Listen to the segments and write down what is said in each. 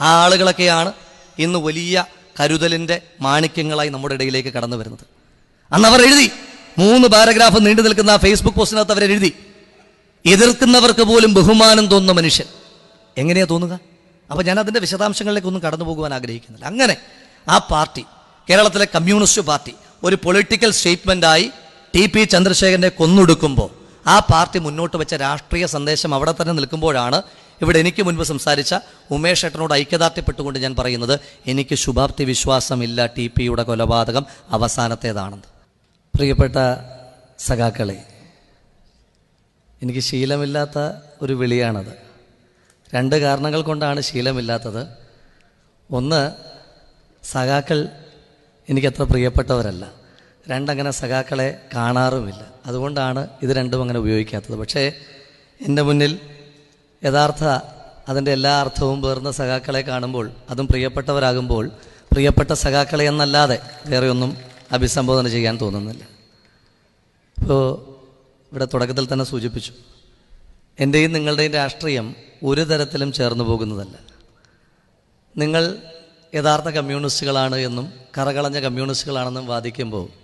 ആ ആളുകളൊക്കെയാണ് ഇന്ന് വലിയ കരുതലിന്റെ മാണിക്യങ്ങളായി നമ്മുടെ ഇടയിലേക്ക് കടന്നു വരുന്നത്. അന്ന് അവർ എഴുതി മൂന്ന് പാരഗ്രാഫ് നീണ്ടു നിൽക്കുന്ന ആ ഫേസ്ബുക്ക് പോസ്റ്റിനകത്ത് അവർ എഴുതി എതിർക്കുന്നവർക്ക് പോലും ബഹുമാനം തോന്നുന്ന മനുഷ്യൻ. എങ്ങനെയാ തോന്നുക? അപ്പോൾ ഞാൻ അതിന്റെ വിശദാംശങ്ങളിലേക്കൊന്നും കടന്നു പോകുവാൻ ആഗ്രഹിക്കുന്നില്ല. അങ്ങനെ ആ പാർട്ടി കേരളത്തിലെ കമ്മ്യൂണിസ്റ്റ് പാർട്ടി ഒരു പൊളിറ്റിക്കൽ സ്റ്റേറ്റ്മെന്റായി ടി പി ചന്ദ്രശേഖരനെ കൊന്നൊടുക്കുമ്പോൾ ആ പാർട്ടി മുന്നോട്ട് വെച്ച രാഷ്ട്രീയ സന്ദേശം അവിടെ തന്നെ നിൽക്കുമ്പോഴാണ് ഇവിടെ എനിക്ക് മുൻപ് സംസാരിച്ച ഉമേഷ് ഏട്ടനോട് ഐക്യദാർഢ്യപ്പെട്ടുകൊണ്ട് ഞാൻ പറയുന്നത് എനിക്ക് ശുഭാപ്തി വിശ്വാസമില്ല ടി പിയുടെ കൊലപാതകം അവസാനത്തേതാണെന്ന്. പ്രിയപ്പെട്ട സഖാക്കളെ എനിക്ക് ശീലമില്ലാത്ത ഒരു വിളിയാണത്. രണ്ട് കാരണങ്ങൾ കൊണ്ടാണ് ശീലമില്ലാത്തത്. ഒന്ന് സഖാക്കൾ എനിക്കത്ര പ്രിയപ്പെട്ടവരല്ല. രണ്ടങ്ങനെ സഖാക്കളെ കാണാറുമില്ല. അതുകൊണ്ടാണ് ഇത് രണ്ടും അങ്ങനെ ഉപയോഗിക്കാത്തത്. പക്ഷേ എന്റെ മുന്നിൽ യഥാർത്ഥ അതിന്റെ എല്ലാ അർത്ഥവും പേർന്ന സഖാക്കളെ കാണുമ്പോൾ അതും പ്രിയപ്പെട്ടവരാകുമ്പോൾ പ്രിയപ്പെട്ട സഖാക്കളെ എന്നല്ലാതെ വേറെ ഒന്നും അഭിസംബോധന ചെയ്യാൻ തോന്നുന്നില്ല. ഇപ്പോൾ ഇവിടെ തുടക്കത്തിൽ തന്നെ സൂചിപ്പിച്ചു എന്റെയും നിങ്ങളുടെയും രാഷ്ട്രീയം ഒരു തരത്തിലും ചേർന്നു പോകുന്നതല്ല. നിങ്ങൾ യഥാർത്ഥ കമ്മ്യൂണിസ്റ്റുകളാണ് എന്നും കറകളഞ്ഞ കമ്മ്യൂണിസ്റ്റുകളാണെന്നും വാദിക്കുമ്പോൾ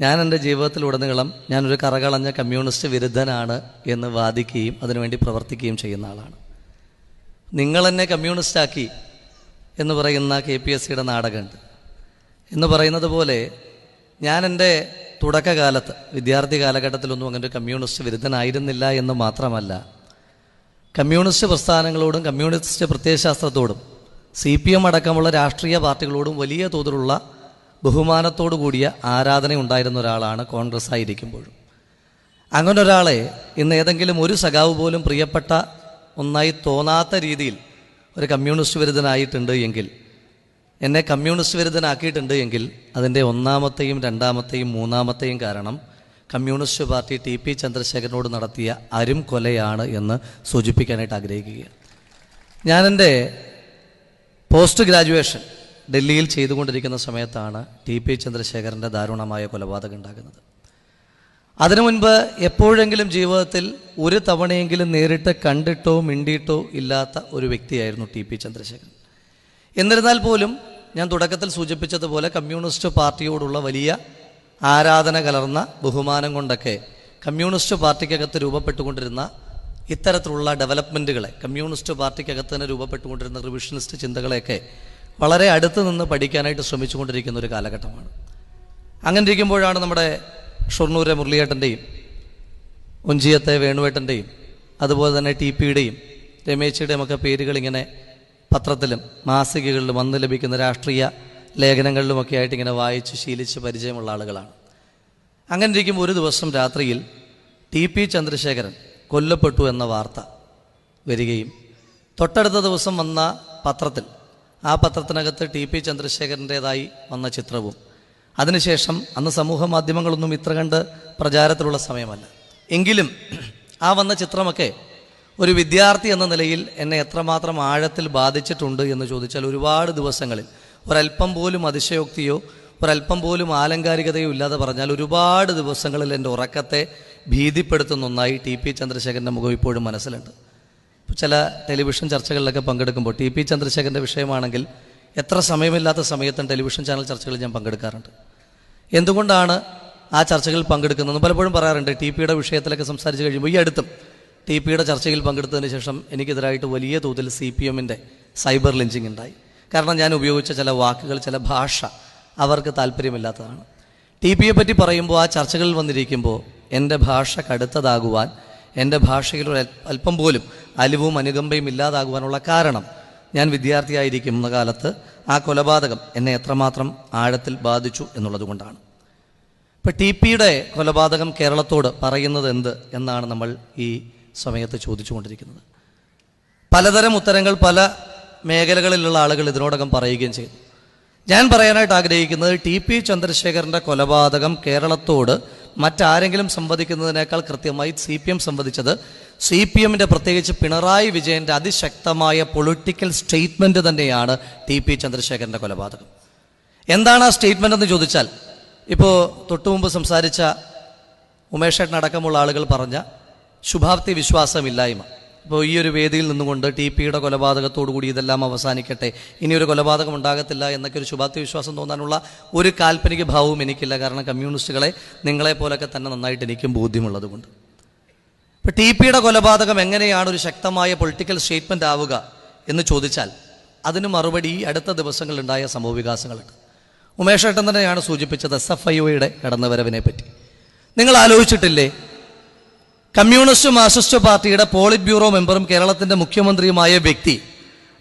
ഞാൻ എന്റെ ജീവിതത്തിലുടനീളം ഞാനൊരു കറകളഞ്ഞ കമ്മ്യൂണിസ്റ്റ് വിരുദ്ധനാണ് എന്ന് വാദിക്കുകയും അതിനുവേണ്ടി പ്രവർത്തിക്കുകയും ചെയ്യുന്ന ആളാണ്. നിങ്ങൾ എന്നെ കമ്മ്യൂണിസ്റ്റാക്കി എന്ന് പറയുന്ന കെ പി എസ് സിയുടെ നാടകമുണ്ട്. എന്ന് പറയുന്നത് പോലെ ഞാൻ എന്റെ തുടക്കകാലത്ത് വിദ്യാർത്ഥി കാലഘട്ടത്തിലൊന്നും അങ്ങനെ ഒരു കമ്മ്യൂണിസ്റ്റ് വിരുദ്ധനായിരുന്നില്ല എന്ന് മാത്രമല്ല കമ്മ്യൂണിസ്റ്റ് പ്രസ്ഥാനങ്ങളോടും കമ്മ്യൂണിസ്റ്റ് പ്രത്യയശാസ്ത്രത്തോടും സി പി എം അടക്കമുള്ള രാഷ്ട്രീയ പാർട്ടികളോടും വലിയ തോതിലുള്ള ബഹുമാനത്തോടു കൂടിയ ആരാധന ഉണ്ടായിരുന്ന ഒരാളാണ് കോൺഗ്രസ് ആയിരിക്കുമ്പോഴും. അങ്ങനെ ഒരാളെ ഇന്ന് ഏതെങ്കിലും ഒരു സഖാവ് പോലും പ്രിയപ്പെട്ട ഒന്നായി തോന്നാത്ത രീതിയിൽ ഒരു കമ്മ്യൂണിസ്റ്റ് വിരുദ്ധനായിട്ടുണ്ട് എങ്കിൽ എന്നെ കമ്മ്യൂണിസ്റ്റ് വിരുദ്ധനാക്കിയിട്ടുണ്ട് എങ്കിൽ അതിന്റെ ഒന്നാമത്തെയും രണ്ടാമത്തെയും മൂന്നാമത്തെയും കാരണം കമ്മ്യൂണിസ്റ്റ് പാർട്ടി ടി പി ചന്ദ്രശേഖരനോട് നടത്തിയ അരും കൊലയാണ് എന്ന് സൂചിപ്പിക്കാനായിട്ട് ആഗ്രഹിക്കുകയാണ്. ഞാനെന്റെ പോസ്റ്റ് ഗ്രാജുവേഷൻ ഡൽഹിയിൽ ചെയ്തുകൊണ്ടിരിക്കുന്ന സമയത്താണ് ടി പി ചന്ദ്രശേഖരന്റെ ദാരുണമായ കൊലപാതകം ഉണ്ടാകുന്നത്. അതിനു മുൻപ് എപ്പോഴെങ്കിലും ജീവിതത്തിൽ ഒരു തവണയെങ്കിലും നേരിട്ട് കണ്ടിട്ടോ മിണ്ടിയിട്ടോ ഇല്ലാത്ത ഒരു വ്യക്തിയായിരുന്നു ടി പി ചന്ദ്രശേഖരൻ. എന്നിരുന്നാൽ പോലും ഞാൻ തുടക്കത്തിൽ സൂചിപ്പിച്ചതുപോലെ കമ്മ്യൂണിസ്റ്റ് പാർട്ടിയോടുള്ള വലിയ ആരാധന കലർന്ന ബഹുമാനം കൊണ്ടൊക്കെ കമ്മ്യൂണിസ്റ്റ് പാർട്ടിക്കകത്ത് രൂപപ്പെട്ടുകൊണ്ടിരുന്ന ഇത്തരത്തിലുള്ള ഡെവലപ്മെന്റുകളെ കമ്മ്യൂണിസ്റ്റ് പാർട്ടിക്കകത്ത് തന്നെ രൂപപ്പെട്ടുകൊണ്ടിരുന്ന റിവിഷനിസ്റ്റ് ചിന്തകളെയൊക്കെ വളരെ അടുത്ത് നിന്ന് പഠിക്കാനായിട്ട് ശ്രമിച്ചുകൊണ്ടിരിക്കുന്ന ഒരു കാലഘട്ടമാണ്. അങ്ങനെ ഇരിക്കുമ്പോഴാണ് നമ്മുടെ ഷൊർണൂരെ മുരളിയേട്ടന്റെയും ഒഞ്ചിയത്തെ വേണുവേട്ടന്റെയും അതുപോലെ തന്നെ ടി പിയുടെയും രമേശിയുടെയും ഒക്കെ പേരുകൾ ഇങ്ങനെ പത്രത്തിലും മാസികകളിലും വന്ന് ലഭിക്കുന്ന രാഷ്ട്രീയ ലേഖനങ്ങളിലുമൊക്കെ ആയിട്ട് ഇങ്ങനെ വായിച്ച് ശീലിച്ച് പരിചയമുള്ള ആളുകളാണ്. അങ്ങനെ ഇരിക്കുമ്പോൾ ഒരു ദിവസം രാത്രിയിൽ ടി പി ചന്ദ്രശേഖരൻ കൊല്ലപ്പെട്ടു എന്ന വാർത്ത വരികയും തൊട്ടടുത്ത ദിവസം വന്ന പത്രത്തിൽ ആ പത്രത്തിനകത്ത് ടി പി ചന്ദ്രശേഖരന്റേതായി വന്ന ചിത്രവും. അതിനുശേഷം അന്ന് സമൂഹ മാധ്യമങ്ങളൊന്നും ഇത്ര കണ്ട് പ്രചാരത്തിലുള്ള സമയമല്ല. എങ്കിലും ആ വന്ന ചിത്രമൊക്കെ ഒരു വിദ്യാർത്ഥി എന്ന നിലയിൽ എന്നെ എത്രമാത്രം ആഴത്തിൽ ബാധിച്ചിട്ടുണ്ട് എന്ന് ചോദിച്ചാൽ ഒരുപാട് ദിവസങ്ങളിൽ ഒരല്പം പോലും അതിശയോക്തിയോ ഒരല്പം പോലും ആലങ്കാരികതയോ ഇല്ലാതെ പറഞ്ഞാൽ ഒരുപാട് ദിവസങ്ങളിൽ എന്റെ ഉറക്കത്തെ ഭീതിപ്പെടുത്തുന്ന ഒന്നായി ടി പി ചന്ദ്രശേഖരന്റെ മുഖം ഇപ്പോഴും മനസ്സിലുണ്ട്. ചില ടെലിവിഷൻ ചർച്ചകളിലൊക്കെ പങ്കെടുക്കുമ്പോൾ ടി പി ചന്ദ്രശേഖരന്റെ വിഷയമാണെങ്കിൽ എത്ര സമയമില്ലാത്ത സമയത്തും ടെലിവിഷൻ ചാനൽ ചർച്ചകളിൽ ഞാൻ പങ്കെടുക്കാറുണ്ട്. എന്തുകൊണ്ടാണ് ആ ചർച്ചകളിൽ പങ്കെടുക്കുന്നതെന്ന് പലപ്പോഴും പറയാറുണ്ട്. ടി പിയുടെ വിഷയത്തിലൊക്കെ സംസാരിച്ച് കഴിയുമ്പോൾ ഈ അടുത്തും ടി പിയുടെ ചർച്ചയിൽ പങ്കെടുത്തതിന് ശേഷം എനിക്കെതിരായിട്ട് വലിയ തോതിൽ സി പി എമ്മിന്റെ സൈബർ ലിഞ്ചിങ് ഉണ്ടായി. കാരണം ഞാൻ ഉപയോഗിച്ച ചില വാക്കുകൾ ചില ഭാഷ അവർക്ക് താല്പര്യമില്ലാത്തതാണ്. ടി പിയെ പറ്റി പറയുമ്പോൾ ആ ചർച്ചകളിൽ വന്നിരിക്കുമ്പോൾ എന്റെ ഭാഷ കടുത്തതാകുവാൻ എന്റെ ഭാഷയിൽ ഒരു അല്പം പോലും അലിവും അനുകമ്പയും ഇല്ലാതാകുവാനുള്ള കാരണം ഞാൻ വിദ്യാർത്ഥിയായിരിക്കുന്ന കാലത്ത് ആ കൊലപാതകം എന്നെ എത്രമാത്രം ആഴത്തിൽ ബാധിച്ചു എന്നുള്ളതുകൊണ്ടാണ്. ഇപ്പോൾ ഇപ്പം ടി പിയുടെ കൊലപാതകം കേരളത്തോട് പറയുന്നത് എന്ത് എന്നാണ് നമ്മൾ ഈ സമയത്ത് ചോദിച്ചുകൊണ്ടിരിക്കുന്നത്. പലതരം ഉത്തരങ്ങൾ പല മേഖലകളിലുള്ള ആളുകൾ ഇതിനോടകം പറയുകയും ചെയ്തു. ഞാൻ പറയാനായിട്ട് ആഗ്രഹിക്കുന്നത് ടി പി ചന്ദ്രശേഖരന്റെ കൊലപാതകം കേരളത്തോട് മറ്റാരെങ്കിലും സംവദിക്കുന്നതിനേക്കാൾ കൃത്യമായി സി പി എം സംവദിച്ചത് സി പി എമ്മിന്റെ പ്രത്യേകിച്ച് പിണറായി വിജയന്റെ അതിശക്തമായ പൊളിറ്റിക്കൽ സ്റ്റേറ്റ്മെന്റ് തന്നെയാണ് ടി പി ചന്ദ്രശേഖരന്റെ കൊലപാതകം. എന്താണ് ആ സ്റ്റേറ്റ്മെന്റ് എന്ന് ചോദിച്ചാൽ ഇപ്പോൾ തൊട്ടു മുമ്പ് സംസാരിച്ച ഉമേഷേട്ടനടക്കമുള്ള ആളുകൾ പറഞ്ഞ ശുഭാപ്തി വിശ്വാസമില്ലായ്മ. ഇപ്പോൾ ഈ ഒരു വേദിയിൽ നിന്നുകൊണ്ട് ടി പിയുടെ കൊലപാതകത്തോടു കൂടി ഇതെല്ലാം അവസാനിക്കട്ടെ. ഇനി ഒരു കൊലപാതകം ഉണ്ടാകത്തില്ല എന്നൊക്കെ ഒരു ശുഭാപ്തി വിശ്വാസം തോന്നാനുള്ള ഒരു കാൽപ്പനിക ഭാവവും എനിക്കില്ല. കാരണം കമ്മ്യൂണിസ്റ്റുകളെ നിങ്ങളെപ്പോലൊക്കെ തന്നെ നന്നായിട്ട് എനിക്കും ബോധ്യമുള്ളത് കൊണ്ട് ഇപ്പം ടി പിയുടെ കൊലപാതകം എങ്ങനെയാണ് ഒരു ശക്തമായ പൊളിറ്റിക്കൽ സ്റ്റേറ്റ്മെന്റ് ആവുക എന്ന് ചോദിച്ചാൽ അതിന് മറുപടി ഈ അടുത്ത ദിവസങ്ങളിലുണ്ടായ സംഭവവികാസങ്ങളുണ്ട് ഉമേഷ് ഏട്ടൻ തന്നെയാണ് സൂചിപ്പിച്ചത് എസ് എഫ് ഐ ഒയുടെ കടന്നുവരവിനെ പറ്റി നിങ്ങൾ ആലോചിച്ചിട്ടില്ലേ? കമ്മ്യൂണിസ്റ്റ് മാർക്സിസ്റ്റ് പാർട്ടിയുടെ പോളിറ്റ് ബ്യൂറോ മെമ്പറും കേരളത്തിന്റെ മുഖ്യമന്ത്രിയുമായ വ്യക്തി.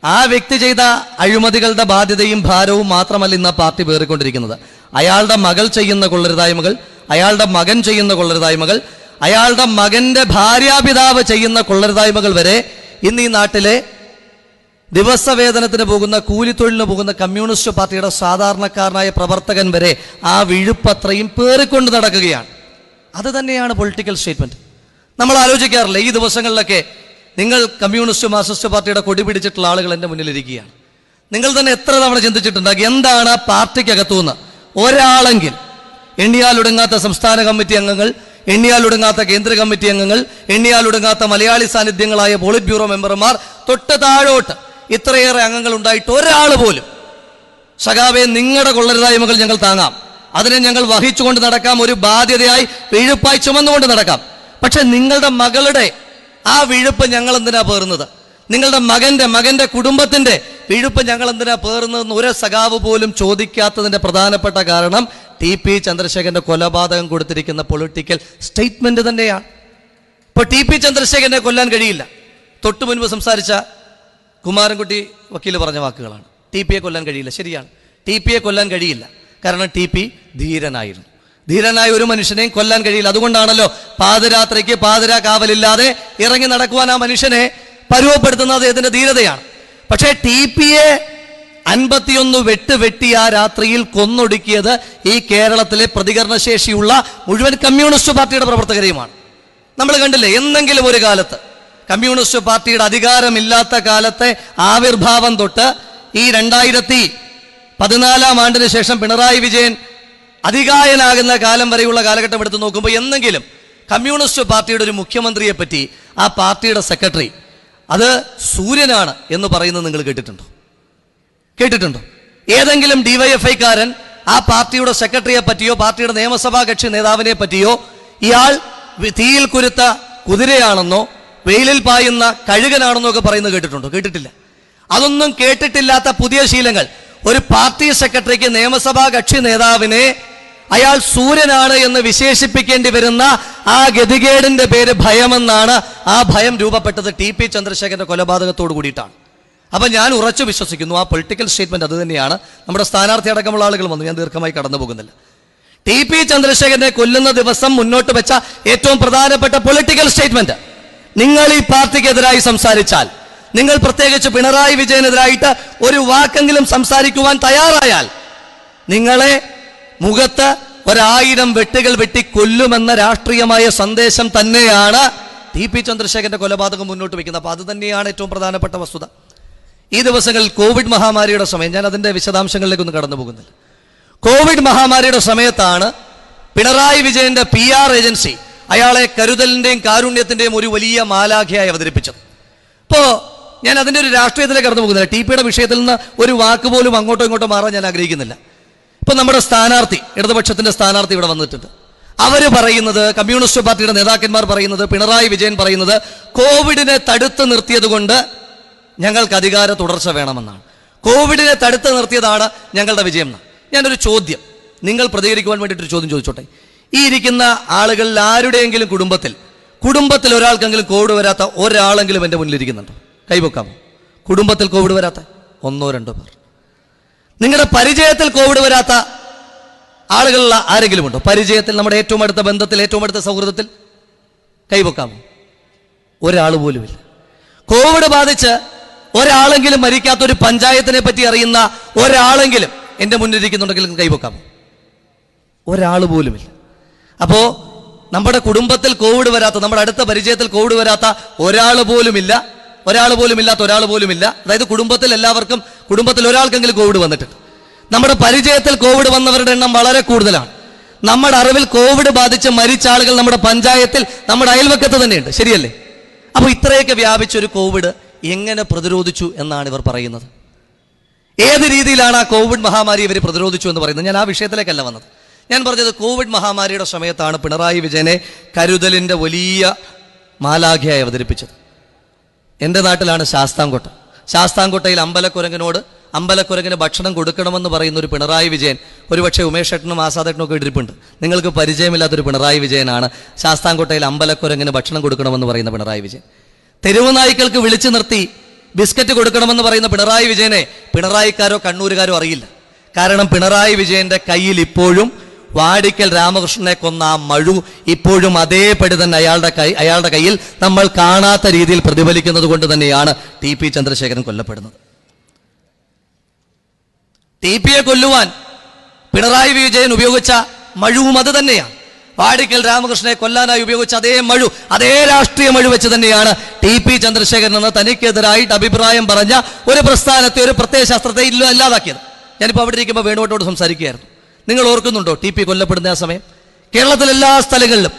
ആ വ്യക്തി ചെയ്ത അഴിമതികളുടെ ബാധ്യതയും ഭാരവും മാത്രമല്ല ഇന്ന് പാർട്ടി പേറിക്കൊണ്ടിരിക്കുന്നത്. അയാളുടെ മകൾ ചെയ്യുന്ന കൊള്ളരുതായ്മകൾ അയാളുടെ മകൻ ചെയ്യുന്ന കൊള്ളരുതായ്മകൾ അയാളുടെ മകന്റെ ഭാര്യാപിതാവ് ചെയ്യുന്ന കൊള്ളരുതായ്മകൾ വരെ ഇന്ന് ഈ നാട്ടിലെ ദിവസവേതനത്തിന് പോകുന്ന കൂലിത്തൊഴിലിന് പോകുന്ന കമ്മ്യൂണിസ്റ്റ് പാർട്ടിയുടെ സാധാരണക്കാരനായ പ്രവർത്തകൻ വരെ ആ വിഴുപ്പത്രയും പേറിക്കൊണ്ട് നടക്കുകയാണ്. അത് തന്നെയാണ് പൊളിറ്റിക്കൽ സ്റ്റേറ്റ്മെന്റ്. നമ്മൾ ആലോചിക്കാറില്ല ഈ ദിവസങ്ങളിലൊക്കെ നിങ്ങൾ കമ്മ്യൂണിസ്റ്റ് മാർക്സിസ്റ്റ് പാർട്ടിയുടെ കൊടി പിടിച്ചിട്ടുള്ള ആളുകൾ എന്റെ മുന്നിലിരിക്കുകയാണ്. നിങ്ങൾ തന്നെ എത്ര തവണ ചിന്തിച്ചിട്ടുണ്ടാകും എന്താണ് ആ പാർട്ടിക്കകത്തുനിന്ന്? ഒരാളെങ്കിൽ എണ്ണിയാലൊടുങ്ങാത്ത സംസ്ഥാന കമ്മിറ്റി അംഗങ്ങൾ എണ്ണിയാലൊടുങ്ങാത്ത കേന്ദ്ര കമ്മിറ്റി അംഗങ്ങൾ എണ്ണിയാലൊടുങ്ങാത്ത മലയാളി സാന്നിധ്യങ്ങളായ പോളിറ്റ് ബ്യൂറോ മെമ്പർമാർ തൊട്ട് താഴോട്ട് ഇത്രയേറെ അംഗങ്ങൾ ഉണ്ടായിട്ട് ഒരാൾ പോലും സഖാവെ നിങ്ങളുടെ കൊള്ളരുതായ്മകൾ ഞങ്ങൾ താങ്ങാം. അതിനെ ഞങ്ങൾ വഹിച്ചുകൊണ്ട് നടക്കാം ഒരു ബാധ്യതയായി വീഴുപ്പായി ചുമന്നുകൊണ്ട് നടക്കാം. പക്ഷെ നിങ്ങളുടെ മകളുടെ ആ വിഴുപ്പ് ഞങ്ങൾ എന്തിനാ പേറുന്നത്? നിങ്ങളുടെ മകന്റെ മകന്റെ കുടുംബത്തിന്റെ വിഴുപ്പ് ഞങ്ങൾ എന്തിനാ പേറുന്നതെന്ന് ഒരു സഖാവ് പോലും ചോദിക്കാത്തതിന്റെ പ്രധാനപ്പെട്ട കാരണം ടി പി ചന്ദ്രശേഖരന്റെ കൊലപാതകം കൊടുത്തിരിക്കുന്ന പൊളിറ്റിക്കൽ സ്റ്റേറ്റ്മെന്റ് തന്നെയാണ്. ഇപ്പൊ ടി പി ചന്ദ്രശേഖരനെ കൊല്ലാൻ കഴിയില്ല. തൊട്ടു മുൻപ് സംസാരിച്ച കുമാരൻകുട്ടി വക്കീൽ പറഞ്ഞ വാക്കുകളാണ്. ടി പിയെ കൊല്ലാൻ കഴിയില്ല. ശരിയാണ്. ടി പിയെ കൊല്ലാൻ കഴിയില്ല. കാരണം ടി പി ധീരനായിരുന്നു. ധീരനായ ഒരു മനുഷ്യനെയും കൊല്ലാൻ കഴിയില്ല. അതുകൊണ്ടാണല്ലോ പാതിരാത്രിക്ക് പാതിരാ കാവലില്ലാതെ ഇറങ്ങി നടക്കുവാൻ ആ മനുഷ്യനെ പരുവപ്പെടുത്തുന്നത് അദ്ദേഹത്തിന്റെ ധീരതയാണ്. പക്ഷേ ടി പിയെ അൻപത്തിയൊന്ന് വെട്ട് വെട്ടി ആ രാത്രിയിൽ കൊന്നൊടുക്കിയത് ഈ കേരളത്തിലെ പ്രതികരണശേഷിയുള്ള മുഴുവൻ കമ്മ്യൂണിസ്റ്റ് പാർട്ടിയുടെ പ്രവർത്തകരെയുമാണ്. നമ്മൾ കണ്ടില്ലേ എന്തെങ്കിലും ഒരു കാലത്ത് കമ്മ്യൂണിസ്റ്റ് പാർട്ടിയുടെ അധികാരമില്ലാത്ത കാലത്തെ ആവിർഭാവം തൊട്ട് ഈ രണ്ടായിരത്തി പതിനാലാം ആണ്ടിന് ശേഷം പിണറായി വിജയൻ അധികായനാകുന്ന കാലം വരെയുള്ള കാലഘട്ടം എടുത്ത് നോക്കുമ്പോൾ എന്തെങ്കിലും കമ്മ്യൂണിസ്റ്റ് പാർട്ടിയുടെ ഒരു മുഖ്യമന്ത്രിയെ പറ്റി ആ പാർട്ടിയുടെ സെക്രട്ടറി അത് സൂര്യനാണ് എന്ന് പറയുന്നത് നിങ്ങൾ കേട്ടിട്ടുണ്ടോ? കേട്ടിട്ടുണ്ടോ? ഏതെങ്കിലും ഡിവൈഎഫ്ഐക്കാരൻ ആ പാർട്ടിയുടെ സെക്രട്ടറിയെ പറ്റിയോ പാർട്ടിയുടെ നിയമസഭാ കക്ഷി നേതാവിനെ പറ്റിയോ ഇയാൾ തീയിൽ കുരുത്ത കുതിരയാണെന്നോ വെയിലിൽ പായുന്ന കഴുകനാണെന്നോ ഒക്കെ പറയുന്നത് കേട്ടിട്ടുണ്ടോ? കേട്ടിട്ടില്ല. അതൊന്നും കേട്ടിട്ടില്ലാത്ത പുതിയ ശീലങ്ങൾ. ഒരു പാർട്ടി സെക്രട്ടറിക്ക് നിയമസഭാ കക്ഷി നേതാവിനെ അയാൾ സൂര്യനാണ് എന്ന് വിശേഷിപ്പിക്കേണ്ടി വരുന്ന ആ ഗതികേടിന്റെ പേര് ഭയമെന്നാണ് ആ ഭയം രൂപപ്പെട്ടത് ടി പി ചന്ദ്രശേഖരന്റെ കൊലപാതകത്തോട് കൂടിയിട്ടാണ്. അപ്പൊ ഞാൻ ഉറച്ചു വിശ്വസിക്കുന്നു ആ പൊളിറ്റിക്കൽ സ്റ്റേറ്റ്മെന്റ് അത് തന്നെയാണ്. നമ്മുടെ സ്ഥാനാർത്ഥി അടക്കമുള്ള ആളുകൾ വന്നു ഞാൻ ദീർഘമായി കടന്നു പോകുന്നില്ല. ടി പി ചന്ദ്രശേഖരനെ കൊല്ലുന്ന ദിവസം മുന്നോട്ട് വെച്ച ഏറ്റവും പ്രധാനപ്പെട്ട പൊളിറ്റിക്കൽ സ്റ്റേറ്റ്മെന്റ് നിങ്ങൾ ഈ പാർട്ടിക്കെതിരായി സംസാരിച്ചാൽ നിങ്ങൾ പ്രത്യേകിച്ച് പിണറായി വിജയനെതിരായിട്ട് ഒരു വാക്കെങ്കിലും സംസാരിക്കുവാൻ തയ്യാറായാൽ നിങ്ങളെ മുഖത്ത് ഒരായിരം വെട്ടുകൾ വെട്ടി കൊല്ലുമെന്ന രാഷ്ട്രീയമായ സന്ദേശം തന്നെയാണ് ടി പി ചന്ദ്രശേഖരന്റെ കൊലപാതകം മുന്നോട്ട് വയ്ക്കുന്നത്. അപ്പൊ അത് തന്നെയാണ് ഏറ്റവും പ്രധാനപ്പെട്ട വസ്തുത. ഈ ദിവസങ്ങളിൽ കോവിഡ് മഹാമാരിയുടെ സമയം ഞാൻ അതിന്റെ വിശദാംശങ്ങളിലേക്കൊന്നും കടന്നു പോകുന്നില്ല. കോവിഡ് മഹാമാരിയുടെ സമയത്താണ് പിണറായി വിജയന്റെ പി ആർ ഏജൻസി അയാളെ കരുതലിന്റെയും കാരുണ്യത്തിന്റെയും ഒരു വലിയ മാലാഖയായി അവതരിപ്പിച്ചത്. ഇപ്പോ ഞാൻ അതിന്റെ ഒരു രാഷ്ട്രീയത്തിലേക്ക് കടന്നു പോകുന്നില്ല. ടി പിയുടെ വിഷയത്തിൽ നിന്ന് ഒരു വാക്ക് പോലും അങ്ങോട്ടോ ഇങ്ങോട്ടോ മാറാൻ ഞാൻ ആഗ്രഹിക്കുന്നില്ല. ഇപ്പൊ നമ്മുടെ സ്ഥാനാർത്ഥി ഇടതുപക്ഷത്തിന്റെ സ്ഥാനാർത്ഥി ഇവിടെ വന്നിട്ടുണ്ട്. അവർ പറയുന്നത് കമ്മ്യൂണിസ്റ്റ് പാർട്ടിയുടെ നേതാക്കന്മാർ പറയുന്നത് പിണറായി വിജയൻ പറയുന്നത് കോവിഡിനെ തടുത്ത് നിർത്തിയത് കൊണ്ട് ഞങ്ങൾക്ക് അധികാര തുടർച്ച വേണമെന്നാണ്. കോവിഡിനെ തടുത്ത് നിർത്തിയതാണ് ഞങ്ങളുടെ വിജയം എന്ന് ഞാനൊരു ചോദ്യം നിങ്ങൾ പ്രതികരിക്കുവാൻ വേണ്ടിയിട്ടൊരു ചോദ്യം ചോദിച്ചോട്ടെ. ഈ ഇരിക്കുന്ന ആളുകളിൽ ആരുടെയെങ്കിലും കുടുംബത്തിൽ കുടുംബത്തിൽ ഒരാൾക്കെങ്കിലും കോവിഡ് വരാത്ത ഒരാളെങ്കിലും എന്റെ മുന്നിലിരിക്കുന്നുണ്ടോ കൈവെക്കാമോ? കുടുംബത്തിൽ കോവിഡ് വരാത്ത ഒന്നോ രണ്ടോ പേർ. നിങ്ങളുടെ പരിചയത്തിൽ കോവിഡ് വരാത്ത ആളുകളുള്ള ആരെങ്കിലും ഉണ്ടോ പരിചയത്തിൽ നമ്മുടെ ഏറ്റവും അടുത്ത ബന്ധത്തിൽ ഏറ്റവും അടുത്ത സൗഹൃദത്തിൽ കൈവെക്കാമോ? ഒരാൾ പോലുമില്ല. കോവിഡ് ബാധിച്ച് ഒരാളെങ്കിലും മരിക്കാത്ത ഒരു പഞ്ചായത്തിനെ പറ്റി അറിയുന്ന ഒരാളെങ്കിലും എന്റെ മുന്നിലിരിക്കുന്നുണ്ടെങ്കിൽ കൈവെക്കാമോ? ഒരാൾ പോലുമില്ല. അപ്പോ നമ്മുടെ കുടുംബത്തിൽ കോവിഡ് വരാത്ത നമ്മുടെ അടുത്ത പരിചയത്തിൽ കോവിഡ് വരാത്ത ഒരാൾ പോലുമില്ല ഒരാൾ പോലും ഇല്ലാത്ത ഒരാൾ പോലുമില്ല. അതായത് കുടുംബത്തിൽ എല്ലാവർക്കും കുടുംബത്തിൽ ഒരാൾക്കെങ്കിലും കോവിഡ് വന്നിട്ടുണ്ട് നമ്മുടെ പരിചയത്തിൽ കോവിഡ് വന്നവരുടെ എണ്ണം വളരെ കൂടുതലാണ്. നമ്മുടെ അറിവിൽ കോവിഡ് ബാധിച്ച് മരിച്ച ആളുകൾ നമ്മുടെ പഞ്ചായത്തിൽ നമ്മുടെ അയൽവക്കത്ത് തന്നെയുണ്ട്. ശരിയല്ലേ? അപ്പോൾ ഇത്രയൊക്കെ വ്യാപിച്ചൊരു കോവിഡ് എങ്ങനെ പ്രതിരോധിച്ചു എന്നാണ് ഇവർ പറയുന്നത്? ഏത് രീതിയിലാണ് ആ കോവിഡ് മഹാമാരി ഇവർ പ്രതിരോധിച്ചു എന്ന് പറയുന്നത്? ഞാൻ ആ വിഷയത്തിലേക്കല്ല വന്നത്. ഞാൻ പറഞ്ഞത് കോവിഡ് മഹാമാരിയുടെ സമയത്താണ് പിണറായി വിജയനെ കരുതലിന്റെ വലിയ മാലാഖയായി അവതരിപ്പിച്ചത്. എന്റെ നാട്ടിലാണ് ശാസ്താംകോട്ട. ശാസ്താംകോട്ടയിൽ അമ്പലക്കുരങ്ങനോട് അമ്പലക്കുരങ്ങിന് ഭക്ഷണം കൊടുക്കണമെന്ന് പറയുന്ന ഒരു പിണറായി വിജയൻ ഒരുപക്ഷെ ഉമേഷ് ഏട്ടനും ആസാദേട്ടനും ഒക്കെ ഇടിപ്പുണ്ട് നിങ്ങൾക്ക് പരിചയമില്ലാത്തൊരു പിണറായി വിജയനാണ് ശാസ്താംകോട്ടയിൽ അമ്പലക്കുരങ്ങിന് ഭക്ഷണം കൊടുക്കണമെന്ന് പറയുന്ന പിണറായി വിജയൻ. തെരുവു നായ്ക്കൾക്ക് വിളിച്ചു നിർത്തി ബിസ്ക്കറ്റ് കൊടുക്കണമെന്ന് പറയുന്ന പിണറായി വിജയനെ പിണറായിക്കാരോ കണ്ണൂരുകാരോ അറിയില്ല. കാരണം പിണറായി വിജയന്റെ കയ്യിൽ ഇപ്പോഴും വാടിക്കൽ രാമകൃഷ്ണനെ കൊന്ന ആ മഴു ഇപ്പോഴും അതേപടി തന്നെ അയാളുടെ കൈ അയാളുടെ കയ്യിൽ നമ്മൾ കാണാത്ത രീതിയിൽ പ്രതിഫലിക്കുന്നത് കൊണ്ട് തന്നെയാണ് ടി പി ചന്ദ്രശേഖരൻ കൊല്ലപ്പെടുന്നത്. ടി പിയെ കൊല്ലുവാൻ പിണറായി വിജയൻ ഉപയോഗിച്ച മഴുവും അത് തന്നെയാണ്. വാടിക്കൽ രാമകൃഷ്ണനെ കൊല്ലാനായി ഉപയോഗിച്ച അതേ മഴു അതേ രാഷ്ട്രീയ മഴു വെച്ച് തന്നെയാണ് ടി പി ചന്ദ്രശേഖരൻ എന്ന തനിക്കെതിരായിട്ട് അഭിപ്രായം പറഞ്ഞ ഒരു പ്രസ്ഥാനത്തെ ഒരു പ്രത്യയശാസ്ത്രത്തെ ഇല്ല ഇല്ലാതാക്കിയത്. ഞാനിപ്പോൾ അവിടെ ഇരിക്കുമ്പോൾ വേണുവട്ടോട് സംസാരിക്കുകയായിരുന്നു. നിങ്ങൾ ഓർക്കുന്നുണ്ടോ ടി പി കൊല്ലപ്പെടുന്ന ആ സമയം? കേരളത്തിലെ എല്ലാ സ്ഥലങ്ങളിലും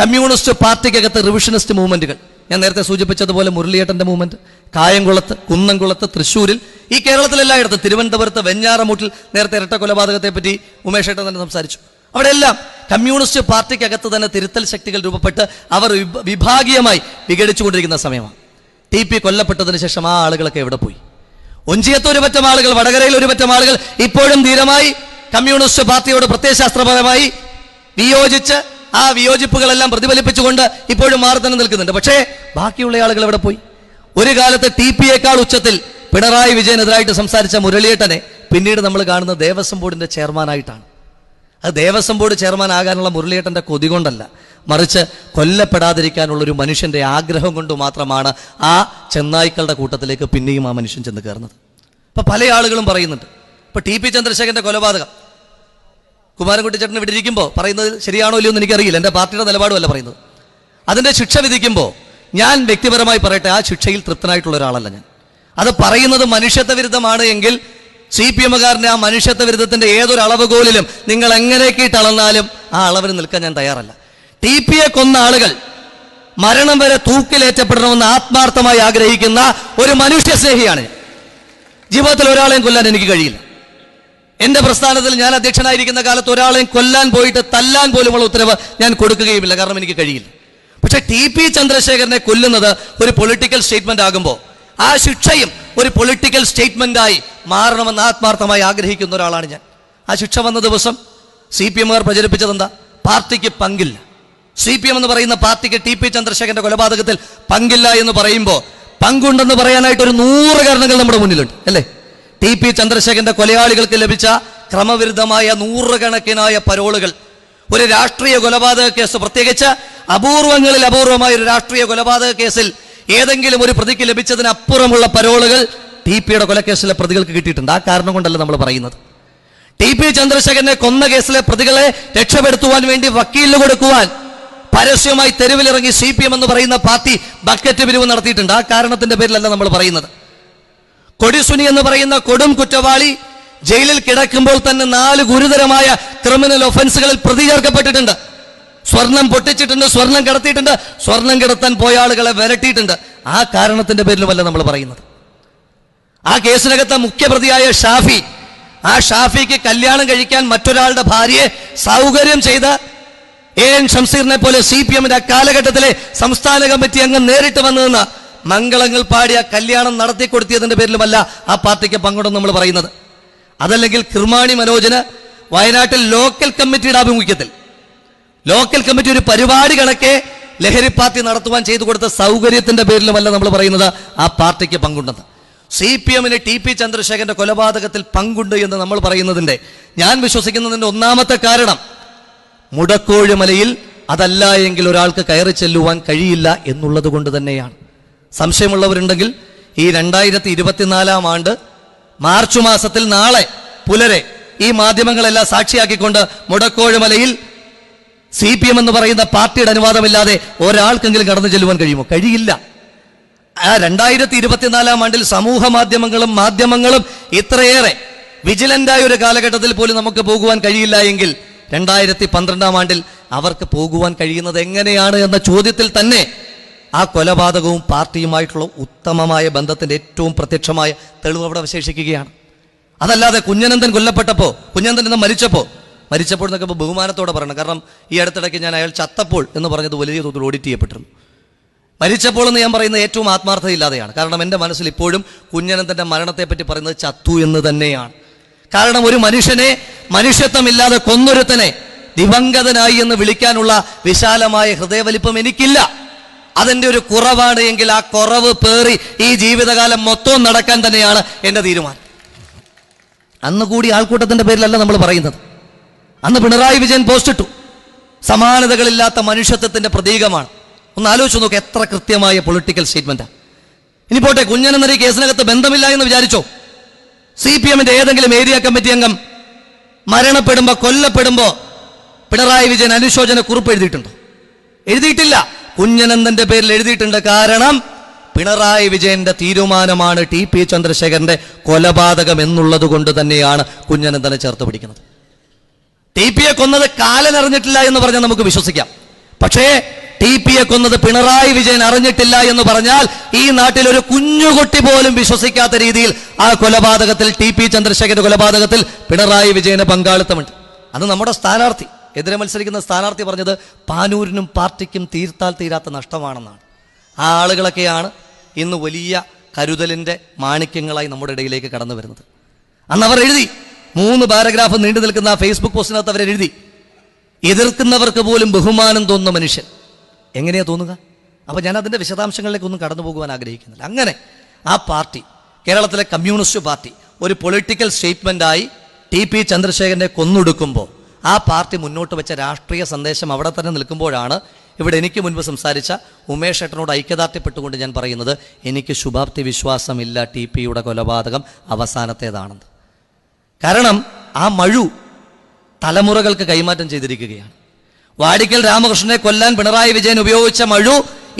കമ്മ്യൂണിസ്റ്റ് പാർട്ടിക്കകത്ത് റിവിഷനിസ്റ്റ് മൂവ്മെന്റുകൾ. ഞാൻ നേരത്തെ സൂചിപ്പിച്ചതുപോലെ മുരളിയേട്ടന്റെ മൂവ്മെന്റ് കായംകുളത്ത് കുന്നംകുളത്ത് തൃശ്ശൂരിൽ ഈ കേരളത്തിലെല്ലായിടത്തും തിരുവനന്തപുരത്ത് വെഞ്ഞാറമൂട്ടിൽ നേരത്തെ ഇരട്ട കൊലപാതകത്തെ പറ്റി ഉമേഷേട്ടൻ തന്നെ സംസാരിച്ചു. അവിടെയെല്ലാം കമ്മ്യൂണിസ്റ്റ് പാർട്ടിക്കകത്ത് തന്നെ തിരുത്തൽ ശക്തികൾ രൂപപ്പെട്ട് അവർ വിഭാഗീയമായി വിഘടിച്ചുകൊണ്ടിരിക്കുന്ന സമയമാണ്. ടി പി കൊല്ലപ്പെട്ടതിന് ശേഷം ആ ആളുകളൊക്കെ എവിടെ പോയി? ഒഞ്ചിയത്ത് ഒരുപറ്റം ആളുകൾ വടകരയിൽ ഒരുപറ്റം ആളുകൾ ഇപ്പോഴും ധീരമായി കമ്മ്യൂണിസ്റ്റ് പാർട്ടിയോട് പ്രത്യയശാസ്ത്രപരമായി വിയോജിച്ച് ആ വിയോജിപ്പുകളെല്ലാം പ്രതിഫലിപ്പിച്ചുകൊണ്ട് ഇപ്പോഴും മാറി തന്നെ നിൽക്കുന്നുണ്ട്. പക്ഷേ ബാക്കിയുള്ള ആളുകൾ എവിടെ പോയി? ഒരു കാലത്ത് ടി പിയേക്കാൾ ഉച്ചത്തിൽ പിണറായി വിജയനെതിരായിട്ട് സംസാരിച്ച മുരളിയേട്ടനെ പിന്നീട് നമ്മൾ കാണുന്ന ദേവസ്വം ബോർഡിന്റെ ചെയർമാനായിട്ടാണ്. അത് ദേവസ്വം ബോർഡ് ചെയർമാൻ ആകാനുള്ള മുരളിയേട്ടന്റെ കൊതി കൊണ്ടല്ല. മറിച്ച് കൊല്ലപ്പെടാതിരിക്കാനുള്ള ഒരു മനുഷ്യന്റെ ആഗ്രഹം കൊണ്ട് മാത്രമാണ് ആ ചെന്നായ്ക്കളുടെ കൂട്ടത്തിലേക്ക് പിന്നെയും ആ മനുഷ്യൻ ചെന്ന് കയറുന്നത്. അപ്പൊ പല ആളുകളും പറയുന്നുണ്ട് ഇപ്പൊ ടി പി ചന്ദ്രശേഖരന്റെ കൊലപാതകം. കുമാരൻകുട്ടി ചേട്ടൻ ഇവിടെ ഇരിക്കുമ്പോൾ പറയുന്നത് ശരിയാണോ ഇല്ലയോ എന്ന് എനിക്കറിയില്ല. എന്റെ പാർട്ടിയുടെ നിലപാടുമല്ല പറയുന്നത്. അതിന്റെ ശിക്ഷ വിധിക്കുമ്പോൾ ഞാൻ വ്യക്തിപരമായി പറയട്ടെ ആ ശിക്ഷയിൽ തൃപ്തനായിട്ടുള്ള ഒരാളല്ല ഞാൻ. അത് പറയുന്നത് മനുഷ്യത്വ വിരുദ്ധമാണ് എങ്കിൽ സി പി എമ്മുകാരന്റെ ആ മനുഷ്യത്വ വിരുദ്ധത്തിന്റെ ഏതൊരു അളവുകോലിലും നിങ്ങൾ എങ്ങനെയൊക്കെ ഇട്ടളന്നാലും ആ അളവിന് നിൽക്കാൻ ഞാൻ തയ്യാറല്ല. ടി പിയെ കൊന്ന ആളുകൾ മരണം വരെ തൂക്കിലേറ്റപ്പെടണമെന്ന് ആത്മാർത്ഥമായി ആഗ്രഹിക്കുന്ന ഒരു മനുഷ്യസ്നേഹിയാണ് ജീവിതത്തിൽ ഒരാളെയും കൊല്ലാൻ എനിക്ക് കഴിയില്ല. എന്റെ പ്രസ്ഥാനത്തിൽ ഞാൻ അധ്യക്ഷനായിരിക്കുന്ന കാലത്ത് ഒരാളെയും കൊല്ലാൻ പോയിട്ട് തല്ലാൻ പോലുമുള്ള ഉത്തരവ് ഞാൻ കൊടുക്കുകയുമില്ല. കാരണം എനിക്ക് കഴിയില്ല. പക്ഷെ ടി പി ചന്ദ്രശേഖരനെ കൊല്ലുന്നത് ഒരു പൊളിറ്റിക്കൽ സ്റ്റേറ്റ്മെന്റ് ആകുമ്പോൾ ആ ശിക്ഷയും ഒരു പൊളിറ്റിക്കൽ സ്റ്റേറ്റ്മെന്റായി മാറണമെന്ന് ആത്മാർത്ഥമായി ആഗ്രഹിക്കുന്ന ഒരാളാണ് ഞാൻ. ആ ശിക്ഷ വന്ന ദിവസം സി പി എമ്മുകാർ പ്രചരിപ്പിച്ചത് എന്താ പാർട്ടിക്ക് പങ്കില്ല. സി പി എം എന്ന് പറയുന്ന പാർട്ടിക്ക് ടി പി ചന്ദ്രശേഖരന്റെ കൊലപാതകത്തിൽ പങ്കില്ല എന്ന് പറയുമ്പോൾ പങ്കുണ്ടെന്ന് പറയാനായിട്ട് ഒരു നൂറ് കാരണങ്ങൾ നമ്മുടെ മുന്നിലുണ്ട്. അല്ലേ? ടി പി ചന്ദ്രശേഖരന്റെ കൊലയാളികൾക്ക് ലഭിച്ച ക്രമവിരുദ്ധമായ നൂറുകണക്കിനായ പരോളുകൾ. ഒരു രാഷ്ട്രീയ കൊലപാതക കേസ് പ്രത്യേകിച്ച് അപൂർവങ്ങളിൽ അപൂർവമായ ഒരു രാഷ്ട്രീയ കൊലപാതക കേസിൽ ഏതെങ്കിലും ഒരു പ്രതിക്ക് ലഭിച്ചതിനപ്പുറമുള്ള പരോളുകൾ ടി പിയുടെ കൊലക്കേസിലെ പ്രതികൾക്ക് കിട്ടിയിട്ടുണ്ട്. ആ കാരണം കൊണ്ടല്ല നമ്മൾ പറയുന്നത്. ടി പി ചന്ദ്രശേഖരനെ കൊന്ന കേസിലെ പ്രതികളെ രക്ഷപ്പെടുത്തുവാൻ വേണ്ടി വക്കീലിന് കൊടുക്കുവാൻ പരസ്യമായി തെരുവിലിറങ്ങി സി പി എം എന്ന് പറയുന്ന പാർട്ടി ബക്കറ്റ് പിരിവ് നടത്തിയിട്ടുണ്ട്. ആ കാരണത്തിന്റെ പേരിലല്ല നമ്മൾ പറയുന്നത്. കൊടിസുനി എന്ന് പറയുന്ന കൊടും കുറ്റവാളി ജയിലിൽ കിടക്കുമ്പോൾ തന്നെ നാല് ഗുരുതരമായ ക്രിമിനൽ ഒഫൻസുകളിൽ പ്രതി ചേർക്കപ്പെട്ടിട്ടുണ്ട് സ്വർണം പൊട്ടിച്ചിട്ടുണ്ട് സ്വർണം കിടത്തിയിട്ടുണ്ട് സ്വർണം കിടത്താൻ പോയ ആളുകളെ വരട്ടിയിട്ടുണ്ട്. ആ കാരണത്തിന്റെ പേരിലുമല്ല നമ്മൾ പറയുന്നത്? ആ കേസിനകത്തെ മുഖ്യപ്രതിയായ ഷാഫി ആ ഷാഫിക്ക് കല്യാണം കഴിക്കാൻ മറ്റൊരാളുടെ ഭാര്യയെ സൗകര്യം ചെയ്ത എ എൻ ഷംസീറിനെ പോലെ സി പി എമ്മിന്റെ കാലഘട്ടത്തിലെ സംസ്ഥാന കമ്മിറ്റി അംഗം നേരിട്ട് വന്നു മംഗളങ്ങൾ പാടിയ കല്യാണം നടത്തി കൊടുത്തിയതിന്റെ പേരിലുമല്ല ആ പാർട്ടിക്ക് പങ്കുണ്ടെന്ന് നമ്മൾ പറയുന്നത്. അതല്ലെങ്കിൽ കിർമാണി മനോജന് വയനാട്ടിൽ ലോക്കൽ കമ്മിറ്റിയുടെ ആഭിമുഖ്യത്തിൽ ലോക്കൽ കമ്മിറ്റി ഒരു പരിപാടി കണക്കെ ലഹരി പാർട്ടി നടത്തുവാൻ ചെയ്തു കൊടുത്ത സൗകര്യത്തിന്റെ പേരിലുമല്ല നമ്മൾ പറയുന്നത് ആ പാർട്ടിക്ക് പങ്കുണ്ടെന്ന്. സി പി എമ്മിന് ടി പി ചന്ദ്രശേഖരന്റെ കൊലപാതകത്തിൽ പങ്കുണ്ട് എന്ന് നമ്മൾ പറയുന്നതിന്റെ ഞാൻ വിശ്വസിക്കുന്നതിന്റെ ഒന്നാമത്തെ കാരണം മുടക്കോഴിമലയിൽ അതല്ല എങ്കിൽ ഒരാൾക്ക് കയറി ചെല്ലുവാൻ കഴിയില്ല എന്നുള്ളത് കൊണ്ട് തന്നെയാണ്. സംശയമുള്ളവരുണ്ടെങ്കിൽ ഈ രണ്ടായിരത്തി ഇരുപത്തിനാലാം ആണ്ട് മാർച്ച് മാസത്തിൽ നാളെ പുലരെ ഈ മാധ്യമങ്ങളെല്ലാം സാക്ഷിയാക്കിക്കൊണ്ട് മുടക്കോഴുമലയിൽ സി പി എം എന്ന് പറയുന്ന പാർട്ടിയുടെ അനുവാദമില്ലാതെ ഒരാൾക്കെങ്കിലും കടന്നു ചെല്ലുവാൻ കഴിയുമോ? കഴിയില്ല. ആ രണ്ടായിരത്തി ഇരുപത്തിനാലാം ആണ്ടിൽ സമൂഹ മാധ്യമങ്ങളും മാധ്യമങ്ങളും ഇത്രയേറെ വിജിലന്റായ ഒരു കാലഘട്ടത്തിൽ പോലും നമുക്ക് പോകുവാൻ കഴിയില്ല എങ്കിൽ രണ്ടായിരത്തി പന്ത്രണ്ടാം ആണ്ടിൽ അവർക്ക് പോകുവാൻ കഴിയുന്നത് എങ്ങനെയാണ് എന്ന ചോദ്യത്തിൽ തന്നെ ആ കൊലപാതകവും പാർട്ടിയുമായിട്ടുള്ള ഉത്തമമായ ബന്ധത്തിന്റെ ഏറ്റവും പ്രത്യക്ഷമായ തെളിവ് അവിടെ അവശേഷിക്കുകയാണ്. അതല്ലാതെ കുഞ്ഞനന്ദൻ കൊല്ലപ്പെട്ടപ്പോൾ കുഞ്ഞനന്ദൻ എന്ന് മരിച്ചപ്പോൾ മരിച്ചപ്പോൾ എന്നൊക്കെ ഇപ്പോൾ ബഹുമാനത്തോടെ പറയണം. കാരണം ഈ അടുത്തിടയ്ക്ക് ഞാൻ അയാൾ ചത്തപ്പോൾ എന്ന് പറഞ്ഞത് വലിയ തോതിൽ ഓഡിറ്റ് ചെയ്യപ്പെട്ടിരുന്നു. മരിച്ചപ്പോൾ എന്ന് ഞാൻ പറയുന്നത് ഏറ്റവും ആത്മാർത്ഥതയില്ലാതെയാണ്. കാരണം എന്റെ മനസ്സിൽ ഇപ്പോഴും കുഞ്ഞനന്തന്റെ മരണത്തെപ്പറ്റി പറയുന്നത് ചത്തു എന്ന് തന്നെയാണ്. കാരണം ഒരു മനുഷ്യനെ മനുഷ്യത്വമില്ലാതെ കൊന്നൊരുത്തനെ ദിവംഗതനായി എന്ന് വിളിക്കാനുള്ള വിശാലമായ ഹൃദയവലിപ്പം എനിക്കില്ല. അതെന്റെ ഒരു കുറവാണ് എങ്കിൽ ആ കുറവ് പേറി ഈ ജീവിതകാലം മൊത്തം നടക്കാൻ തന്നെയാണ് എന്റെ തീരുമാനം. അന്ന് കൂടി ആൾക്കൂട്ടത്തിന്റെ പേരിലല്ല നമ്മൾ പറയുന്നത്. അന്ന് പിണറായി വിജയൻ പോസ്റ്റ് ഇട്ടു. സമാനതകളില്ലാത്ത മനുഷ്യത്വത്തിന്റെ പ്രതീകമാണ്. ഒന്ന് ആലോചിച്ച് നോക്കുക എത്ര കൃത്യമായ പൊളിറ്റിക്കൽ സ്റ്റേറ്റ്മെന്റാണ് ഇനി പോട്ടെ കുഞ്ഞനെന്നൊരു കേസിനകത്ത് ബന്ധമില്ല എന്ന് വിചാരിച്ചോ? സി പി എമ്മിന്റെ ഏതെങ്കിലും ഏരിയ കമ്മിറ്റി അംഗം മരണപ്പെടുമ്പോൾ കൊല്ലപ്പെടുമ്പോൾ പിണറായി വിജയൻ അനുശോചന കുറിപ്പ് എഴുതിയിട്ടുണ്ടോ? എഴുതിയിട്ടില്ല. കുഞ്ഞനന്ദന്റെ പേരിൽ എഴുതിയിട്ടുണ്ട്. കാരണം പിണറായി വിജയന്റെ തീരുമാനമാണ് ടി പി ചന്ദ്രശേഖരന്റെ കൊലപാതകം എന്നുള്ളത് കൊണ്ട് തന്നെയാണ് കുഞ്ഞനന്ദനെ ചേർത്ത് പിടിക്കുന്നത്. ടി പിയെ കൊന്നത് കാലൻ അറിഞ്ഞിട്ടില്ല എന്ന് പറഞ്ഞാൽ നമുക്ക് വിശ്വസിക്കാം. പക്ഷേ ടി പിയെ കൊന്നത് പിണറായി വിജയൻ അറിഞ്ഞിട്ടില്ല എന്ന് പറഞ്ഞാൽ ഈ നാട്ടിൽ ഒരു കുഞ്ഞുകുട്ടി പോലും വിശ്വസിക്കാത്ത രീതിയിൽ ആ കൊലപാതകത്തിൽ ടി പി ചന്ദ്രശേഖര കൊലപാതകത്തിൽ പിണറായി വിജയന് പങ്കാളിത്തമുണ്ട്. അത് നമ്മുടെ സ്ഥാനാർത്ഥി. എതിരെ മത്സരിക്കുന്ന സ്ഥാനാർത്ഥി പറഞ്ഞത് പാനൂരിനും പാർട്ടിക്കും തീർത്താൽ തീരാത്ത നഷ്ടമാണെന്നാണ്. ആ ആളുകളൊക്കെയാണ് ഇന്ന് വലിയ കരുതലിന്റെ മാണിക്യങ്ങളായി നമ്മുടെ ഇടയിലേക്ക് കടന്നു വരുന്നത്. അന്ന് അവർ എഴുതി മൂന്ന് പാരഗ്രാഫ് നീണ്ടു നിൽക്കുന്ന ആ ഫേസ്ബുക്ക് പോസ്റ്റിനകത്ത് അവർ എഴുതി എതിർക്കുന്നവർക്ക് പോലും ബഹുമാനം തോന്നുന്ന മനുഷ്യൻ. എങ്ങനെയാ തോന്നുക? അപ്പോൾ ഞാൻ അതിന്റെ വിശദാംശങ്ങളിലേക്ക് ഒന്നും കടന്നു പോകുവാൻ ആഗ്രഹിക്കുന്നില്ല. അങ്ങനെ ആ പാർട്ടി കേരളത്തിലെ കമ്മ്യൂണിസ്റ്റ് പാർട്ടി ഒരു പൊളിറ്റിക്കൽ സ്റ്റേറ്റ്മെന്റായി ടി പി ചന്ദ്രശേഖരനെ കൊന്നൊടുക്കുമ്പോൾ ആ പാർട്ടി മുന്നോട്ട് വെച്ച രാഷ്ട്രീയ സന്ദേശം അവിടെ തന്നെ നിൽക്കുമ്പോഴാണ് ഇവിടെ എനിക്ക് മുൻപ് സംസാരിച്ച ഉമേഷ് ഏട്ടനോട് ഐക്യദാർഢ്യപ്പെട്ടുകൊണ്ട് ഞാൻ പറയുന്നത് എനിക്ക് ശുഭാപ്തി വിശ്വാസമില്ല ടി പിയുടെ കൊലപാതകം അവസാനത്തേതാണെന്ന്. കാരണം ആ മഴു തലമുറകൾക്ക് കൈമാറ്റം ചെയ്തിരിക്കുകയാണ്. വാടിക്കൽ രാമകൃഷ്ണനെ കൊല്ലാൻ പിണറായി വിജയൻ ഉപയോഗിച്ച മഴു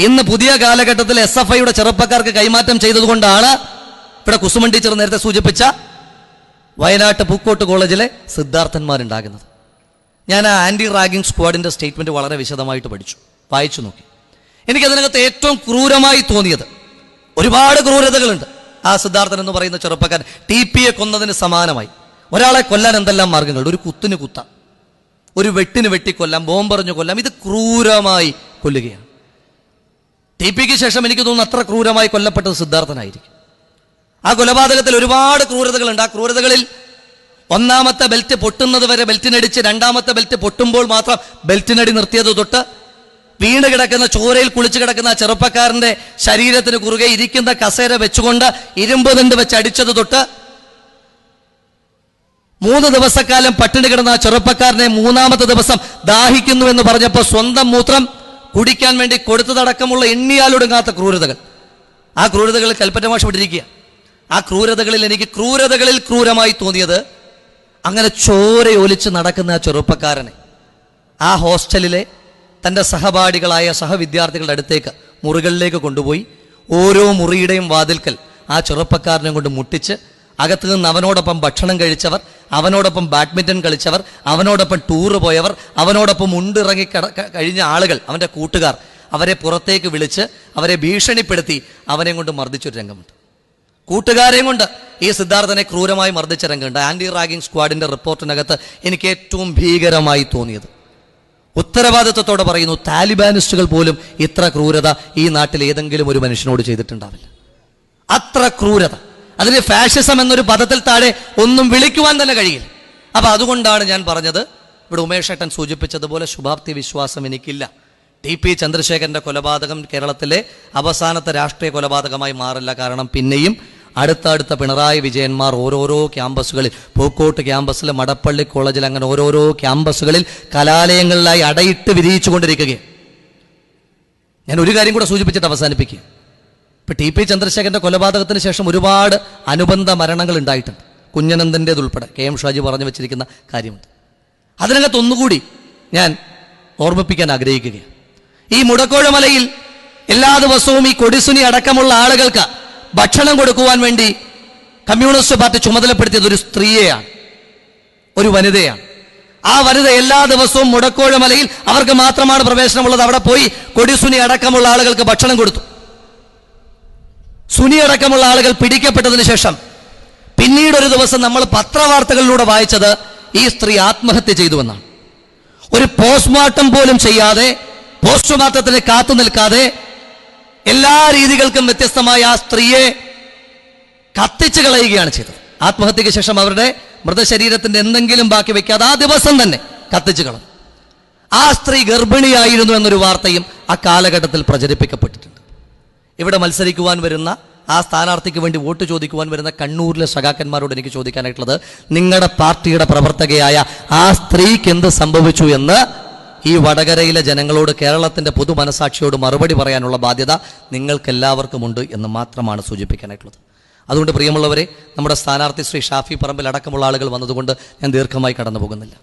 ഇന്ന് പുതിയ കാലഘട്ടത്തിൽ എസ് എഫ് ഐയുടെ ചെറുപ്പക്കാർക്ക് കൈമാറ്റം ചെയ്തതുകൊണ്ടാണ് ഇവിടെ കുസുമൻ ടീച്ചർ നേരത്തെ സൂചിപ്പിച്ച വയനാട്ട് പൂക്കോട്ട് കോളേജിലെ സിദ്ധാർത്ഥന്മാരുണ്ടാകുന്നത്. ഞാൻ ആ ആന്റി റാഗിംഗ് സ്ക്വാഡിന്റെ സ്റ്റേറ്റ്മെന്റ് വളരെ വിശദമായിട്ട് പഠിച്ചു. വായിച്ചു നോക്കി. എനിക്കതിനകത്ത് ഏറ്റവും ക്രൂരമായി തോന്നിയത് ഒരുപാട് ക്രൂരതകളുണ്ട്. ആ സിദ്ധാർത്ഥൻ എന്ന് പറയുന്ന ചെറുപ്പക്കാരൻ ടി പിയെ കൊന്നതിന് സമാനമായി. ഒരാളെ കൊല്ലാൻ എന്തെല്ലാം മാർഗങ്ങളുണ്ട്? ഒരു കുത്തിന് കുത്ത. ഒരു വെട്ടിന് വെട്ടിക്കൊല്ലാം ബോംബെറിഞ്ഞു കൊല്ലാം ഇത് ക്രൂരമായി കൊല്ലുകയാണ്. ടി പിക്ക് ശേഷം എനിക്ക് തോന്നുന്നു അത്ര ക്രൂരമായി കൊല്ലപ്പെട്ടത് സിദ്ധാർത്ഥനായിരിക്കും. ആ കൊലപാതകത്തിൽ ഒരുപാട് ക്രൂരതകളുണ്ട്. ആ ക്രൂരതകളിൽ ഒന്നാമത്തെ ബെൽറ്റ് പൊട്ടുന്നത് വരെ ബെൽറ്റിനടിച്ച് രണ്ടാമത്തെ ബെൽറ്റ് പൊട്ടുമ്പോൾ മാത്രം ബെൽറ്റിനടി നിർത്തിയത് തൊട്ട് വീണ് കിടക്കുന്ന ചോരയിൽ കുളിച്ചു കിടക്കുന്ന ചെറുപ്പക്കാരന്റെ ശരീരത്തിന് കുറുകെ ഇരിക്കുന്ന കസേര വെച്ചുകൊണ്ട് ഇരുമ്പ് ദണ്ട് വെച്ച് അടിച്ചത് തൊട്ട് മൂന്ന് ദിവസക്കാലം പട്ടിണി കിടന്ന ആ ചെറുപ്പക്കാരനെ മൂന്നാമത്തെ ദിവസം ദാഹിക്കുന്നു എന്ന് പറഞ്ഞപ്പോൾ സ്വന്തം മൂത്രം കുടിക്കാൻ വേണ്ടി കൊടുത്തതടക്കമുള്ള എണ്ണിയാലൊടുങ്ങാത്ത ക്രൂരതകൾ. ആ ക്രൂരതകൾ കൽപ്പറ്റ മാഷ് വിട്ടിരിക്കുക ആ ക്രൂരതകളിൽ എനിക്ക് ക്രൂരതകളിൽ ക്രൂരമായി തോന്നിയത് അങ്ങനെ ചോരയൊലിച്ച് നടക്കുന്ന ആ ചെറുപ്പക്കാരനെ ആ ഹോസ്റ്റലിലെ തന്റെ സഹപാഠികളായ സഹവിദ്യാർത്ഥികളുടെ അടുത്തേക്ക് മുറികളിലേക്ക് കൊണ്ടുപോയി ഓരോ മുറിയുടെയും വാതിൽക്കൽ ആ ചെറുപ്പക്കാരനെ കൊണ്ട് മുട്ടിച്ച് അകത്ത് നിന്ന് അവനോടൊപ്പം ഭക്ഷണം കഴിച്ചവർ അവനോടൊപ്പം ബാഡ്മിന്റൺ കളിച്ചവർ അവനോടൊപ്പം ടൂറ് പോയവർ അവനോടൊപ്പം ഉണ്ടിറങ്ങി കഴിഞ്ഞ ആളുകൾ അവന്റെ കൂട്ടുകാർ അവരെ പുറത്തേക്ക് വിളിച്ച് അവരെ ഭീഷണിപ്പെടുത്തി അവനെ കൊണ്ട് മർദ്ദിച്ചൊരു രംഗമുണ്ട്. കൂട്ടുകാരെയും കൊണ്ട് ഈ സിദ്ധാർത്ഥനെ ക്രൂരമായി മർദ്ദിച്ച രംഗമുണ്ട് ആന്റി റാഗിംഗ് സ്ക്വാഡിന്റെ റിപ്പോർട്ടിനകത്ത് എനിക്ക് ഏറ്റവും ഭീകരമായി തോന്നിയത്. ഉത്തരവാദിത്വത്തോടെ പറയുന്നു താലിബാനിസ്റ്റുകൾ പോലും ഇത്ര ക്രൂരത ഈ നാട്ടിൽ ഏതെങ്കിലും ഒരു മനുഷ്യനോട് ചെയ്തിട്ടുണ്ടാവില്ല. അത്ര ക്രൂരത. അതിന് ഫാഷിസം എന്നൊരു പദത്തിൽ താഴെ ഒന്നും വിളിക്കുവാൻ തന്നെ കഴിയില്ല. അപ്പൊ അതുകൊണ്ടാണ് ഞാൻ പറഞ്ഞത് ഇവിടെ ഉമേഷ് ഏട്ടൻ സൂചിപ്പിച്ചതുപോലെ ശുഭാപ്തി വിശ്വാസം എനിക്കില്ല. ടി പി ചന്ദ്രശേഖരന്റെ കൊലപാതകം കേരളത്തിലെ അവസാനത്തെ രാഷ്ട്രീയ കൊലപാതകമായി മാറില്ല. കാരണം പിന്നെയും അടുത്തടുത്ത പിണറായി വിജയന്മാർ ഓരോരോ ക്യാമ്പസുകളിൽ പൂക്കോട്ട് ക്യാമ്പസിൽ മടപ്പള്ളി കോളേജിൽ അങ്ങനെ ഓരോരോ ക്യാമ്പസുകളിൽ കലാലയങ്ങളിലായി അടയിട്ട് വിരിയിച്ചു കൊണ്ടിരിക്കുകയാണ്. ഞാൻ ഒരു കാര്യം കൂടെ സൂചിപ്പിച്ചിട്ട് അവസാനിപ്പിക്കുക. ഇപ്പൊ ടി പി ചന്ദ്രശേഖരന്റെ കൊലപാതകത്തിന് ശേഷം ഒരുപാട് അനുബന്ധ മരണങ്ങൾ ഉണ്ടായിട്ടുണ്ട്. കുഞ്ഞനന്ദന്റെതുൾപ്പെടെ കെ എം ഷാജി പറഞ്ഞു വെച്ചിരിക്കുന്ന കാര്യമുണ്ട്. അതിനകത്ത് ഒന്നുകൂടി ഞാൻ ഓർമ്മിപ്പിക്കാൻ ആഗ്രഹിക്കുകയാണ്. ഈ മുടക്കോഴമലയിൽ എല്ലാ ദിവസവും ഈ കൊടിസുനി അടക്കമുള്ള ആളുകൾക്ക് ഭക്ഷണം കൊടുക്കുവാൻ വേണ്ടി കമ്മ്യൂണിസ്റ്റ് പാർട്ടി ചുമതലപ്പെടുത്തിയത് ഒരു സ്ത്രീയെയാണ്. ഒരു വനിതയാണ്. ആ വനിത എല്ലാ ദിവസവും മുടക്കോഴ മലയിൽ അവർക്ക് മാത്രമാണ് പ്രവേശനമുള്ളത്. അവിടെ പോയി കൊടിസുനി അടക്കമുള്ള ആളുകൾക്ക് ഭക്ഷണം കൊടുത്തു. സുനി അടക്കമുള്ള ആളുകൾ പിടിക്കപ്പെട്ടതിന് ശേഷം പിന്നീട് ഒരു ദിവസം നമ്മൾ പത്രവാർത്തകളിലൂടെ വായിച്ചത് ഈ സ്ത്രീ ആത്മഹത്യ ചെയ്തുവെന്നാണ്. ഒരു പോസ്റ്റ്മോർട്ടം പോലും ചെയ്യാതെ പോസ്റ്റ്മോർട്ടത്തിന് കാത്തു നിൽക്കാതെ എല്ലാ രീതികൾക്കും വ്യത്യസ്തമായ ആ സ്ത്രീയെ കത്തിച്ചു കളയുകയാണ് ചെയ്തത്. ആത്മഹത്യക്ക് ശേഷം അവരുടെ മൃതശരീരത്തിന്റെ എന്തെങ്കിലും ബാക്കി വെക്കാതെ ആ ദിവസം തന്നെ കത്തിച്ചു കളഞ്ഞു. ആ സ്ത്രീ ഗർഭിണിയായിരുന്നു എന്നൊരു വാർത്തയും ആ കാലഘട്ടത്തിൽ പ്രചരിപ്പിക്കപ്പെട്ടിട്ടുണ്ട്. ഇവിടെ മത്സരിക്കുവാൻ വരുന്ന ആ സ്ഥാനാർത്ഥിക്ക് വേണ്ടി വോട്ട് ചോദിക്കുവാൻ വരുന്ന കണ്ണൂരിലെ സഖാക്കന്മാരോട് എനിക്ക് ചോദിക്കാനായിട്ടുള്ളത് നിങ്ങളുടെ പാർട്ടിയുടെ പ്രവർത്തകയായ ആ സ്ത്രീക്ക് എന്ത് സംഭവിച്ചു എന്ന് ഈ വടകരയിലെ ജനങ്ങളോട് കേരളത്തിന്റെ പൊതു മനസാക്ഷിയോട് മറുപടി പറയാനുള്ള ബാധ്യത നിങ്ങൾക്കെല്ലാവർക്കുമുണ്ട് എന്ന് മാത്രമാണ് സൂചിപ്പിക്കാനായിട്ടുള്ളത്. അതുകൊണ്ട് പ്രിയമുള്ളവരെ നമ്മുടെ സ്ഥാനാർത്ഥി ശ്രീ ഷാഫി പറമ്പിൽ അടക്കമുള്ള ആളുകൾ വന്നതുകൊണ്ട് ഞാൻ ദീർഘമായി കടന്നു പോകുന്നില്ല.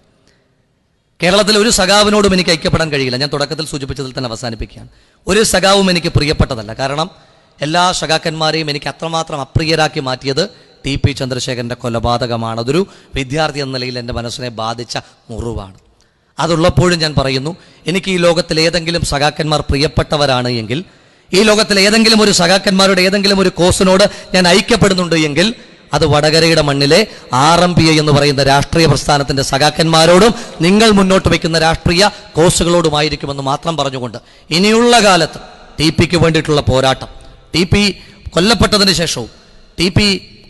കേരളത്തിൽ ഒരു സഖാവിനോടും എനിക്ക് ഐക്യപ്പെടാൻ കഴിയില്ല. ഞാൻ തുടക്കത്തിൽ സൂചിപ്പിച്ചതിൽ തന്നെ അവസാനിപ്പിക്കുകയാണ്. ഒരു സഖാവും എനിക്ക് പ്രിയപ്പെട്ടതല്ല. കാരണം എല്ലാ സഖാക്കന്മാരെയും എനിക്ക് അത്രമാത്രം അപ്രിയരാക്കി മാറ്റിയത് ടി പി ചന്ദ്രശേഖരന്റെ കൊലപാതകമാണ്. അതൊരു വിദ്യാർത്ഥി എന്ന നിലയിൽ എന്റെ മനസ്സിനെ ബാധിച്ച മുറിവാണ്. അതുള്ളപ്പോഴും ഞാൻ പറയുന്നു എനിക്ക് ഈ ലോകത്തിൽ ഏതെങ്കിലും സഖാക്കന്മാർ പ്രിയപ്പെട്ടവരാണ് എങ്കിൽ ഈ ലോകത്തിൽ ഏതെങ്കിലും ഒരു സഖാക്കന്മാരുടെ ഏതെങ്കിലും ഒരു കോസിനോട് ഞാൻ ഐക്യപ്പെടുന്നുണ്ട് എങ്കിൽ അത് വടകരയുടെ മണ്ണിലെ ആർ എം പി ഐ എന്ന് പറയുന്ന രാഷ്ട്രീയ പ്രസ്ഥാനത്തിന്റെ സഖാക്കന്മാരോടും നിങ്ങൾ മുന്നോട്ട് വയ്ക്കുന്ന രാഷ്ട്രീയ കോഴ്സുകളോടുമായിരിക്കുമെന്ന് മാത്രം പറഞ്ഞുകൊണ്ട് ഇനിയുള്ള കാലത്ത് ടി പിക്ക് വേണ്ടിയിട്ടുള്ള പോരാട്ടം ടി പി കൊല്ലപ്പെട്ടതിന് ശേഷവും ടി പി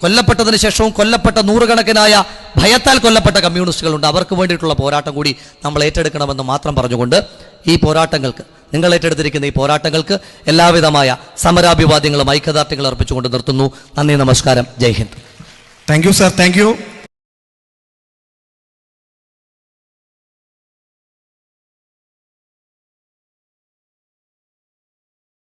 കൊല്ലപ്പെട്ടതിന് ശേഷവും കൊല്ലപ്പെട്ട നൂറുകണക്കിനായ ഭയത്താൽ കൊല്ലപ്പെട്ട കമ്മ്യൂണിസ്റ്റുകളുണ്ട്. അവർക്ക് വേണ്ടിയിട്ടുള്ള പോരാട്ടം കൂടി നമ്മൾ ഏറ്റെടുക്കണമെന്ന് മാത്രം പറഞ്ഞുകൊണ്ട് ഈ പോരാട്ടങ്ങൾക്ക് നിങ്ങൾ ഏറ്റെടുത്തിരിക്കുന്ന ഈ പോരാട്ടങ്ങൾക്ക് എല്ലാവിധമായ സമരാഭിവാദ്യങ്ങളും ഐക്യദാർഢ്യങ്ങളും അർപ്പിച്ചുകൊണ്ട് നിർത്തുന്നു. നന്ദി നമസ്കാരം. ജയ് Hind. Thank you sir thank you